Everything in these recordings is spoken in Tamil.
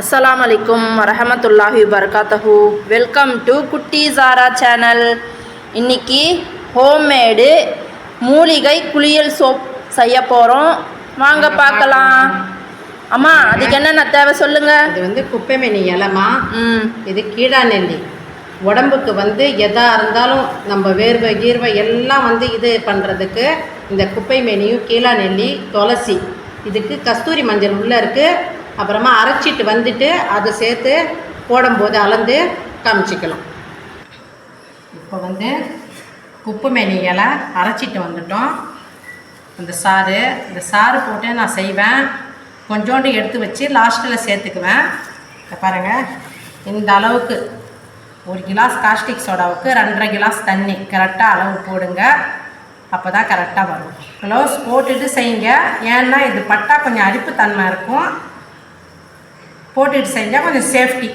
அஸ்ஸலாமு அலைக்கும் வரஹமத்துல்லாஹி வபரகாத்தஹு வெல்கம் டு குட்டி ஜாரா சேனல் இன்னைக்கு ஹோம்மேடு மூலிகை குளியல் சோப் செய்ய போகிறோம் வாங்க பார்க்கலாம். அம்மா அதுக்கு என்னென்ன தேவை சொல்லுங்க. இது வந்து குப்பைமேனி இலமா? ம். இது கீழா நெல்லி. உடம்புக்கு வந்து எதா இருந்தாலும் நம்ம வேர்வை கீர்வை எல்லாம் வந்து இது பண்ணுறதுக்கு இந்த குப்பைமேனியும் கீழா நெல்லி துளசி. இதுக்கு கஸ்தூரி மஞ்சள் உள்ளே இருக்குது அப்புறமா அரைச்சிட்டு வந்துட்டு அதை சேர்த்து போடும்போது அளந்து காமிச்சிக்கலாம். இப்போ வந்து குப்பைமேனி இலை அரைச்சிட்டு வந்துட்டோம். இந்த சாறு இந்த சாறு போட்டு நான் செய்வேன். கொஞ்சோண்டு எடுத்து வச்சு லாஸ்ட்டில் சேர்த்துக்குவேன். இதை பாருங்கள் இந்த அளவுக்கு ஒரு கிலாஸ் காஸ்டிக் சோடாவுக்கு ரெண்டரை கிலாஸ் தண்ணி கரெக்டாக அளவு போடுங்க. அப்போ தான் கரெக்டாக வரும். க்ளவுஸ் போட்டுட்டு செய்யுங்க. ஏன்னா இது பட்டா கொஞ்சம் அரிப்பு தன்மை இருக்கும். போட்டுட்டு செஞ்சால் கொஞ்சம் சேஃப்டி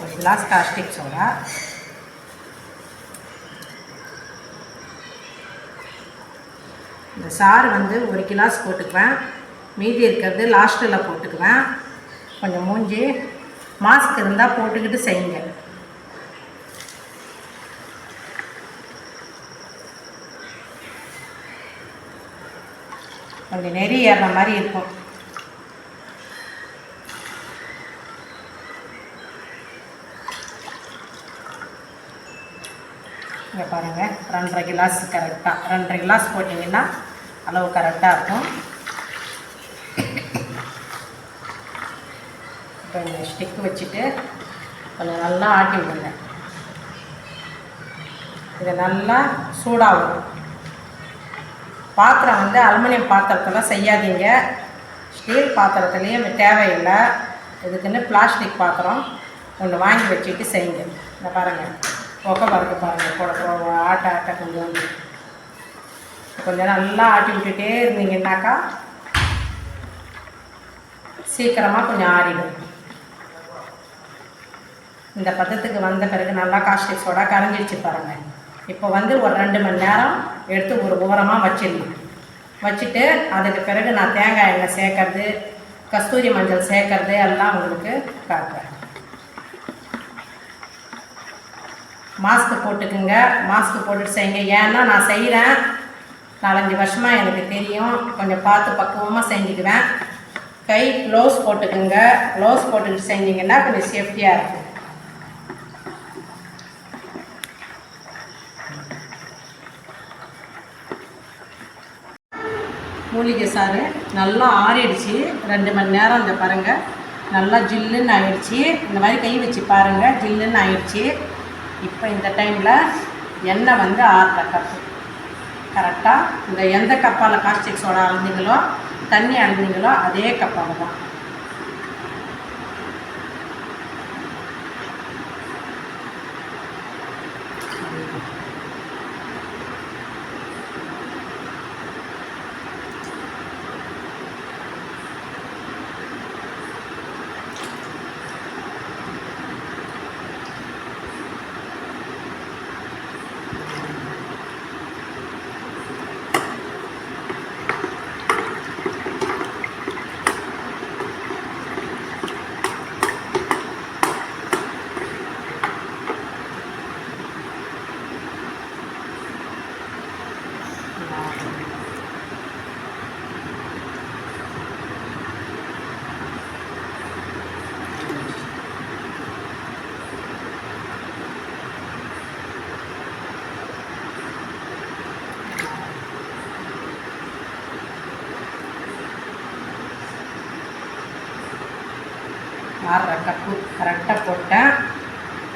ஒரு கிளாஸ் காஸ்டிக் சோடா இந்த சாறு வந்து ஒரு கிளாஸ் போட்டுக்குவேன். மீதி இருக்கிறது லாஸ்ட்டில் போட்டுக்குவேன். கொஞ்சம் மூஞ்சி மாஸ்க் இருந்தால் போட்டுக்கிட்டு செய்யுங்க. கொஞ்சம் நெறி ஏறுற மாதிரி இருக்கும். இங்கே பாருங்கள் ரெண்டரை கிளாஸ் கரெக்டாக ரெண்டரை கிளாஸ் போட்டிங்கன்னா அளவு கரெக்டாக இருக்கும். இப்போ இந்த ஸ்டிக் வச்சுட்டு கொஞ்சம் நல்லா ஆட்டி விடுங்க. இது நல்லா சூடாகும் பாத்திரம் வந்து அலுமினியம் பாத்திரத்தில் செய்யாதீங்க. ஸ்டீல் பாத்திரத்துலேயும் தேவையில்லை. இதுக்குன்னு பிளாஸ்டிக் பாத்திரம் ஒன்று வாங்கி வச்சுட்டு செய்யுங்க. இந்த பாருங்கள் புகை பறக்க பாருங்கள் போட ஆட்டை ஆட்ட ஆட்ட கொஞ்சம் கொஞ்சம் நல்லா ஆட்டி விட்டுட்டே இருந்தீங்கன்னாக்கா சீக்கிரமாக கொஞ்சம் ஆறிடும். இந்த பதத்துக்கு வந்த பிறகு நல்லா காஸ்டிக் சோடா கரைஞ்சிடுச்சு பாருங்கள் இப்போ வந்து ஒரு ரெண்டு மணி நேரம் எடுத்து ஒரு ஓரமாக வச்சிடணும். வச்சுட்டு அதுக்கு பிறகு நான் தேங்காய் எண்ணெய் சேர்க்கறது கஸ்தூரி மஞ்சள் சேர்க்கறது எல்லாம் உங்களுக்கு காட்டுறேன். மாஸ்க் போட்டுக்குங்க. மாஸ்க் போட்டுட்டு செய்யுங்க. ஏன்னா நான் செய்கிறேன் நாலஞ்சு வருஷமாக எனக்கு தெரியும். கொஞ்சம் பார்த்து பக்குவமாக செஞ்சுக்குவேன். கை க்ளோஸ் போட்டுக்குங்க. க்ளோஸ் போட்டுக்கிட்டு செஞ்சீங்கன்னா கொஞ்சம் சேஃப்டியாக இருக்கும். மூலிகை சாறு நல்லா ஆறிடுச்சு. ரெண்டு மணி நேரம் இந்த பாருங்கள் நல்லா ஜில்லுன்னு ஆயிடுச்சு. இந்த மாதிரி கை வச்சு பாருங்கள் ஜில்லுன்னு ஆயிடுச்சு. இப்போ இந்த டைமில் எண்ணெய் வந்து ஆறுற கப்பு கரெக்டாக இந்த எந்த கப்பால் காஸ்டிக் சோடா அழுந்தீங்களோ தண்ணி அழுந்தீங்களோ அதே கப்பால் தான் ஆறுற கப்பு கரெக்டாக போட்டேன்.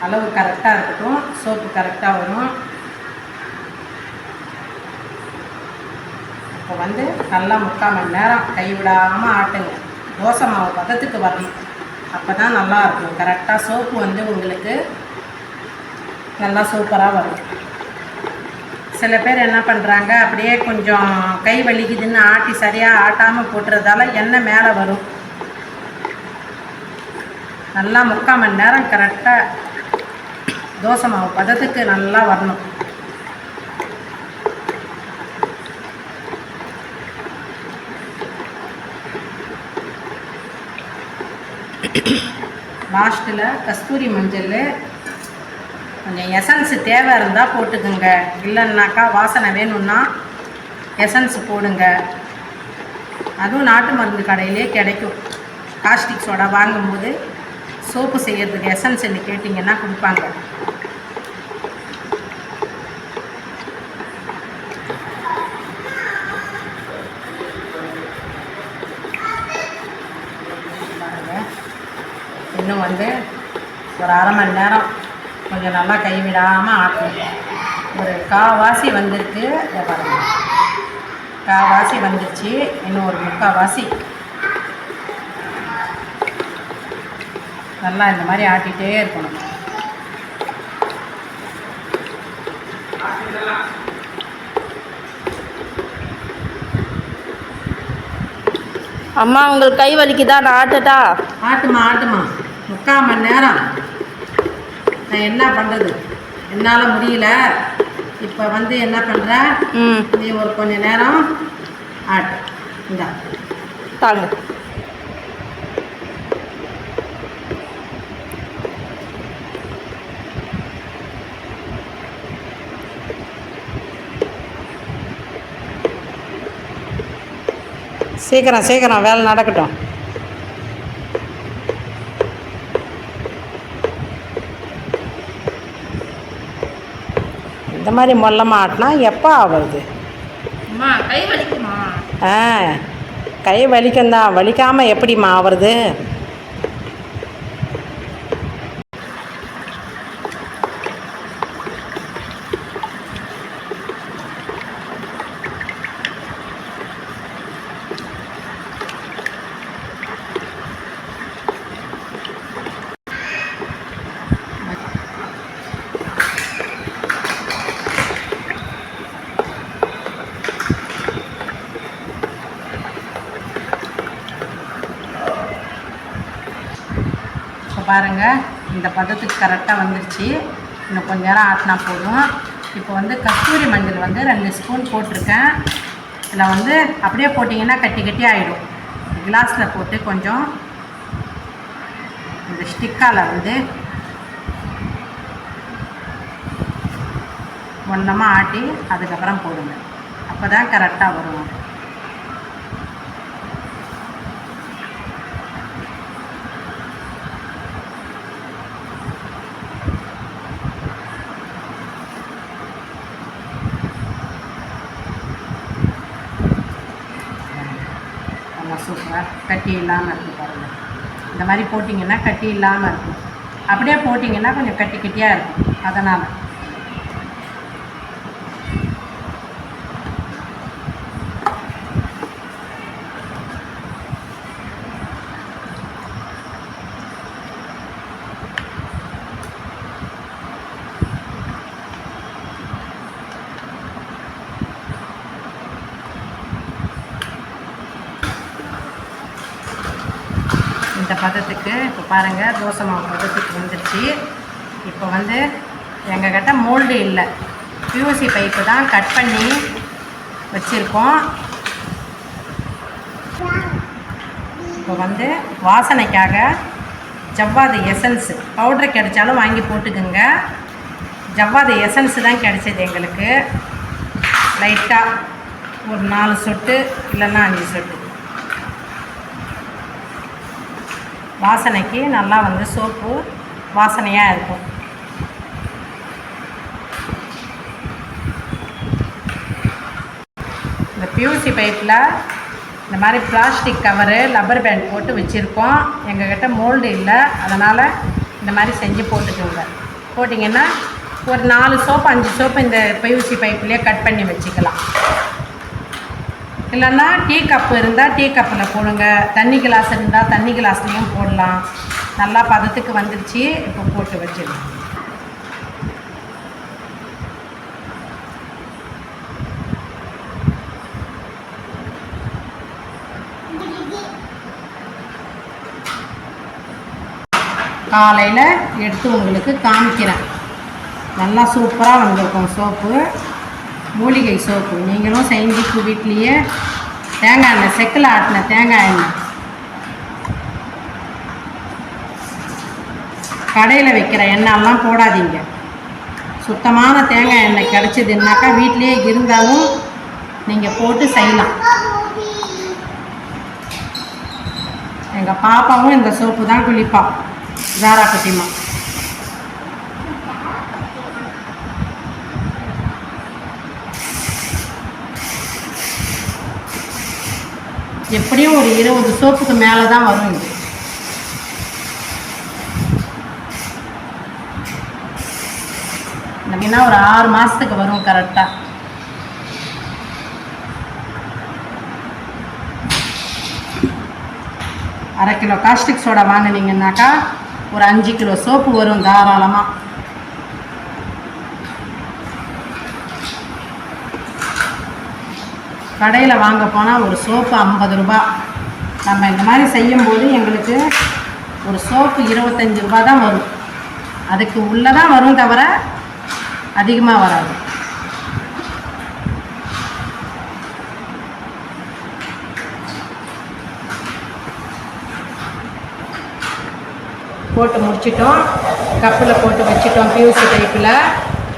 அளவு கரெக்டாக இருக்கட்டும். சோப்பு கரெக்டாக வரும் இப்போ வந்து நல்லா முக்கால் மணி நேரம் கைவிடாமல் ஆட்டுங்க. தோசை மாவு பதத்துக்கு வரணும். அப்போ தான் நல்லா இருக்கும். கரெக்டாக சோப்பு வந்து உங்களுக்கு நல்லா சூப்பராக வரும் சில பேர் என்ன பண்ணுறாங்க அப்படியே கொஞ்சம் கை வலிக்குதுன்னு ஆட்டி சரியாக ஆட்டாமல் போட்டுறதால எண்ணெய் மேலே வரும். நல்லா முக்கால் மணி நேரம் கரெக்டாக தோசை மாவு பதத்துக்கு நல்லா வரணும். லாஸ்ட்டில் கஸ்தூரி மஞ்சள் கொஞ்சம் எசன்ஸு தேவை இருந்தால் போட்டுக்குங்க. இல்லைன்னாக்கா வாசனை வேணும்னா எசன்ஸ் போடுங்க. அதுவும் நாட்டு மருந்து கடையிலே கிடைக்கும். காஸ்டிக் சோடா வாங்கும்போது சோப்பு செய்கிறதுக்கு எசன்ஸ் கேட்டிங்கன்னா கொடுப்பாங்க. இன்னும் வந்து ஒரு அரை மணி நேரம் கொஞ்சம் நல்லா கைவிடாமல் ஆட்டணும் ஒரு காவாசி வந்திருக்கு. இதை காவாசி வந்துருச்சு. இன்னும் ஒரு முக்கால்வாசி நல்லா இந்த மாதிரி ஆட்டிகிட்டே இருக்கணும். அம்மா உங்களுக்கு கை வலிக்குதா? நான் ஆட்டட்டா? ஆட்டுமா ஆட்டுமா. முக்கால் மணி நேரம். நான் என்ன பண்ணுறது என்னால் முடியல. இப்போ வந்து என்ன பண்ணுறேன் நீ ஒரு கொஞ்ச நேரம் ஆட்டு. இந்தா. தாங்க. சீக்கிரம் சீக்கிரம் வேலை நடக்கட்டும். இந்த மாதிரி மொல்லமாக ஆட்டினா எப்போ கை வலிக்குமா? ஆ கை வலிக்கும் தான். வலிக்காமல் எப்படிம்மா ஆகுறது பாருங்கள் இந்த பதத்துக்கு கரெக்டாக வந்துருச்சு. இன்னும் கொஞ்ச நேரம் ஆட்டினா போதும். இப்போ வந்து கஸ்தூரி மஞ்சள் வந்து ரெண்டு ஸ்பூன் போட்டிருக்கேன். இதில் வந்து அப்படியே போட்டிங்கன்னா கட்டி கட்டி ஆகிடும் கிளாஸில் போட்டு கொஞ்சம் இந்த ஸ்டிக்கால் வந்து ஒன்றமாக ஆட்டி அதுக்கப்புறம் போடுங்க. அப்போ தான் கரெக்டாக வரும் நல்லா சூப்பராக கட்டி இல்லாமல் இருக்கும் பாருங்கள் இந்த மாதிரி போட்டிங்கன்னா கட்டி இல்லாமல் இருக்கும். அப்படியே போட்டிங்கன்னா கொஞ்சம் கட்டி கட்டியாக இருக்கும். அதனால் இந்த பதத்துக்கு இப்போ பாருங்கள் தோசை மாவு பதத்துக்கு வந்துடுச்சு இப்போ வந்து எங்கள் கிட்ட மோல்டு இல்லை. பியூசி பைப்பு தான் கட் பண்ணி வச்சுருக்கோம். இப்போ வந்து வாசனைக்காக ஜவ்வாது எசன்ஸு பவுட்ரு கிடைச்சாலும் வாங்கி போட்டுக்குங்க. ஜவ்வாது எசன்ஸு தான் கிடைச்சது எங்களுக்கு. லைட்டாக ஒரு நாலு சொட்டு இல்லைன்னா அஞ்சு சொட்டு. வாசனைக்கு நல்லா வந்து சோப்பு வாசனையாக இருக்கும். இந்த பியூசி பைப்பில் இந்த மாதிரி பிளாஸ்டிக் கவரு லப்பர் பேண்ட் போட்டு வச்சுருக்கோம். எங்ககிட்ட மோல்டு இல்லை. அதனால் இந்த மாதிரி செஞ்சு போட்டுக்கோங்க. போட்டிங்கன்னா ஒரு நாலு சோப்பு அஞ்சு சோப்பு இந்த பியூசி பைப்லேயே கட் பண்ணி வச்சுக்கலாம். இல்லைன்னா டீ கப்பு இருந்தால் டீ கப்பில் போடுங்க. தண்ணி கிளாஸ் இருந்தால் தண்ணி கிளாஸ்லேயும் போடலாம். நல்லா பதத்துக்கு வந்துடுச்சு இப்போ போட்டு வச்சிடலாம். காலையில் எடுத்து உங்களுக்கு காமிக்கிறேன். நல்லா சூப்பராக வந்திருக்கும் சோப்பு. மூலிகை சோப்பு. நீங்களும் செஞ்சு வீட்லேயே தேங்காய் எண்ணெய் செக்கில் ஆட்டின தேங்காய் எண்ணெய். கடையில் வைக்கிற எண்ணெய்லாம் போடாதீங்க. சுத்தமான தேங்காய் எண்ணெய் கிடச்சிதுன்னாக்கா வீட்டிலேயே இருந்தாலும் நீங்கள் போட்டு செய்யலாம். எங்கள் பாப்பாவும் இந்த சோப்பு தான் குளிப்பாள் ஜாரா குட்டிமா எப்படியும் ஒரு இருபது சோப்புக்கு மேலே தான் வரும் இது. அப்படின்னா ஒரு ஆறு மாதத்துக்கு வரும் கரெக்டாக அரை கிலோ காஸ்டிக் சோடா வாங்கினீங்கன்னாக்கா ஒரு அஞ்சு கிலோ சோப்பு வரும் தாராளமாக கடையில் வாங்க போனால் ஒரு சோப்பு ஐம்பது ரூபா. நம்ம இந்த மாதிரி செய்யும்போது எங்களுக்கு ஒரு சோப்பு இருபத்தஞ்சி ரூபா தான் வரும். அதுக்கு உள்ளே தான் வரும் தவிர அதிகமாக வராது. போட்டு முடிச்சிட்டோம். கப்பில் போட்டு வச்சிட்டோம் பியூசி டைப்பில்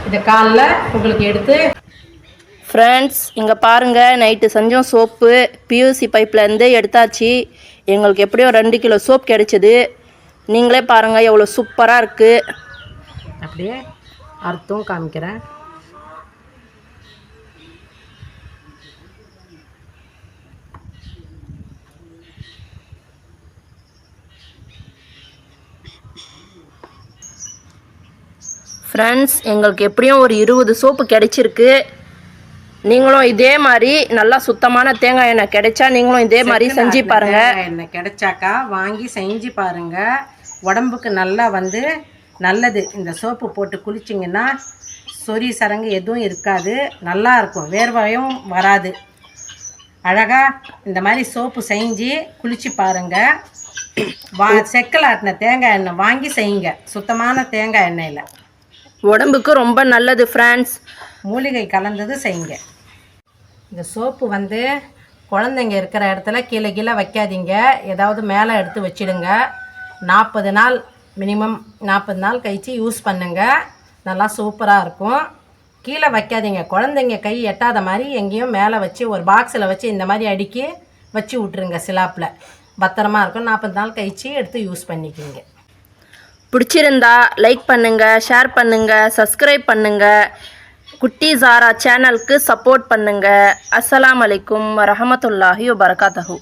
இதை காலில் உங்களுக்கு எடுத்து ஃப்ரெண்ட்ஸ் இங்கே பாருங்கள் நைட்டு செஞ்சோம் சோப்பு பியூசி பைப்லேருந்து எடுத்தாச்சு. எங்களுக்கு எப்படியோ ரெண்டு கிலோ சோப் கிடைச்சிது. நீங்களே பாருங்கள் எவ்வளோ சூப்பராக இருக்குது அப்படியே அர்த்தம் காமிக்கிறேன். ஃப்ரெண்ட்ஸ் எங்களுக்கு எப்படியும் ஒரு இருபது சோப்பு கிடைச்சிருக்கு. நீங்களும் இதே மாதிரி நல்லா சுத்தமான தேங்காய் எண்ணெய் கிடைச்சா நீங்களும் இதே மாதிரி செஞ்சு பாருங்க. எண்ணெய் கிடைச்சாக்கா வாங்கி செஞ்சு பாருங்க. உடம்புக்கு நல்லா வந்து நல்லது. இந்த சோப்பு போட்டு குளிச்சிங்கன்னா சொறி சரங்கு எதுவும் இருக்காது. நல்லா இருக்கும். வேர்வையும் வராது. அழகா இந்த மாதிரி சோப்பு செஞ்சு குளிச்சு பாருங்க. வா செக்கல் ஆட்டின தேங்காய் எண்ணெய் வாங்கி செய்யுங்க. சுத்தமான தேங்காய் எண்ணெயில். உடம்புக்கு ரொம்ப நல்லது ஃப்ரெண்ட்ஸ் மூலிகை கலந்தது செய்யுங்க. இந்த சோப்பு வந்து குழந்தைங்க இருக்கிற இடத்துல கீழே கீழே வைக்காதீங்க. ஏதாவது மேலே எடுத்து வச்சிடுங்க. நாற்பது நாள் மினிமம் நாற்பது நாள் கழித்து யூஸ் பண்ணுங்கள் நல்லா சூப்பராக இருக்கும். கீழே வைக்காதீங்க. குழந்தைங்க கை எட்டாத மாதிரி எங்கேயும் மேலே வச்சு ஒரு பாக்ஸில் வச்சு இந்த மாதிரி அடுக்கி வச்சு விட்ருங்க சிலாப்பில். பத்திரமா இருக்கும். நாற்பது நாள் கழித்து எடுத்து யூஸ் பண்ணிக்கிங்க. பிடிச்சிருந்தா லைக் பண்ணுங்கள் ஷேர் பண்ணுங்கள் சப்ஸ்கிரைப் பண்ணுங்கள் குட்டி ஜாரா சேனலுக்கு சப்போர்ட் பண்ணுங்கள் அஸ்லாம் அலைக்கும் வரமத்துல்லாஹி வரகாத்தஹூ